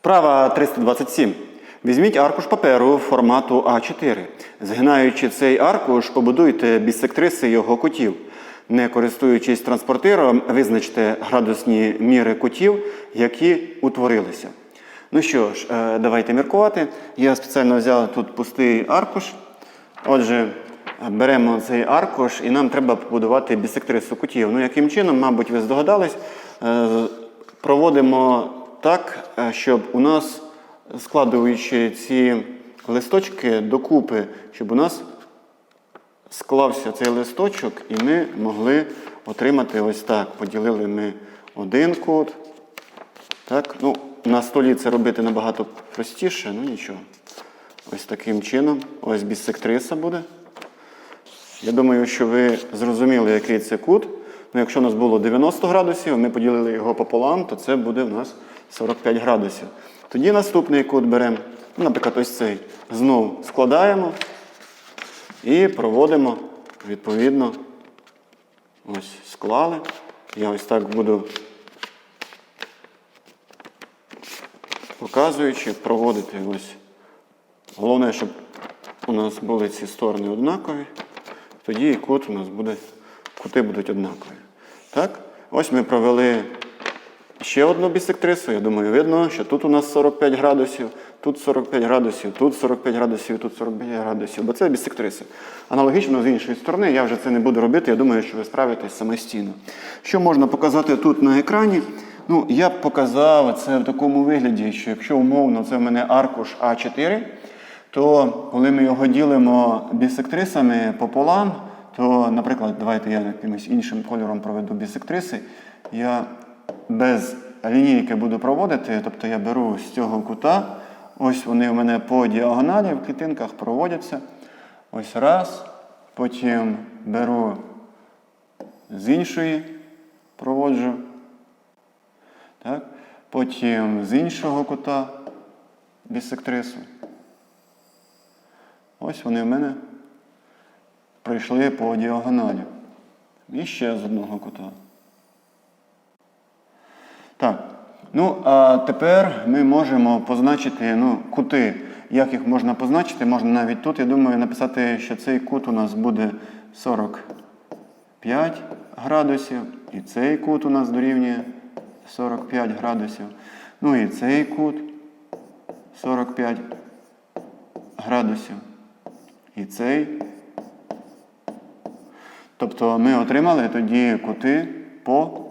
Вправа 327. Візьміть аркуш паперу формату А4. Згинаючи цей аркуш, побудуйте бісектриси його кутів. Не користуючись транспортиром, визначте градусні міри кутів, які утворилися. Ну що ж, е, давайте міркувати. Я спеціально взяв тут пустий аркуш. Отже, беремо цей аркуш і нам треба побудувати бісектрису кутів. Ну, яким чином, мабуть, ви здогадались, Е, проводимо так, е, щоб у нас, складуючи ці листочки докупи, щоб у нас склався цей листочок, і ми могли отримати ось так. Поділили ми один кут. Так, ну, на столі це робити набагато простіше, ну нічого. Ось таким чином. Ось бісектриса буде. Я думаю, що ви зрозуміли, який це кут. Ну, якщо у нас було 90 градусів, ми поділили його пополам, то це буде у нас 45 градусів. Тоді наступний кут беремо, ну, наприклад, ось цей. Знову складаємо і проводимо відповідно. Ось склали. Я ось так буду показуючи, проводити ось. Головне, щоб у нас були ці сторони однакові. Тоді і кут у нас буде, кути будуть однакові. Так? Ось ми провели ще одну бісектрису. Я думаю, видно, що тут у нас 45 градусів, тут 45 градусів, тут 45 градусів, тут 45 градусів, бо це бісектриси. Аналогічно з іншої сторони, я вже це не буду робити, я думаю, що ви справитесь самостійно. Що можна показати тут на екрані? Ну, я б показав це в такому вигляді, що якщо умовно це в мене аркуш А4, то коли ми його ділимо бісектрисами пополам, то, наприклад, давайте я якимось іншим кольором проведу бісектриси, я без лінійки буду проводити, тобто я беру з цього кута, ось вони у мене по діагоналі в клітинках проводяться. Ось раз, потім беру з іншої, проводжу. Так? Потім з іншого кута бісектрису. Ось вони в мене пройшли по діагоналі. І ще з одного кута. Так. Ну, а тепер ми можемо позначити ну, кути. Як їх можна позначити? Можна навіть тут, я думаю, написати, що цей кут у нас буде 45 градусів. І цей кут у нас дорівнює 45 градусів. Ну і цей кут 45 градусів. І цей. Тобто ми отримали тоді кути по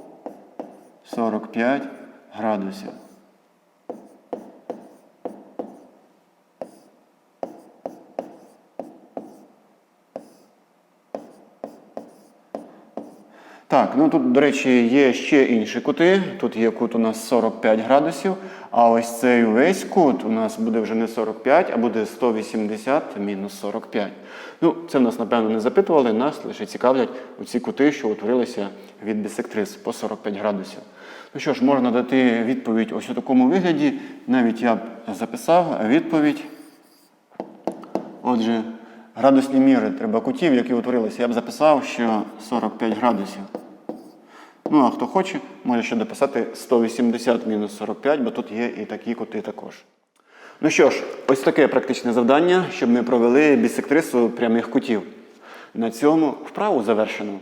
45 градусів. Так, ну тут, до речі, є ще інші кути. Тут є кут у нас 45 градусів, а ось цей весь кут у нас буде вже не 45, а буде 180 мінус 45. Ну, це в нас, напевно, не запитували, нас лише цікавлять оці кути, що утворилися від бісектрис по 45 градусів. Ну що ж, можна дати відповідь ось у такому вигляді. Навіть я б записав відповідь. Отже, градусні міри треба кутів, які утворилися. Я б записав, що 45 градусів. Ну, а хто хоче, може ще дописати 180 мінус 45, бо тут є і такі кути також. Ну що ж, ось таке практичне завдання, щоб ми провели бісектрису прямих кутів. На цьому вправу завершено.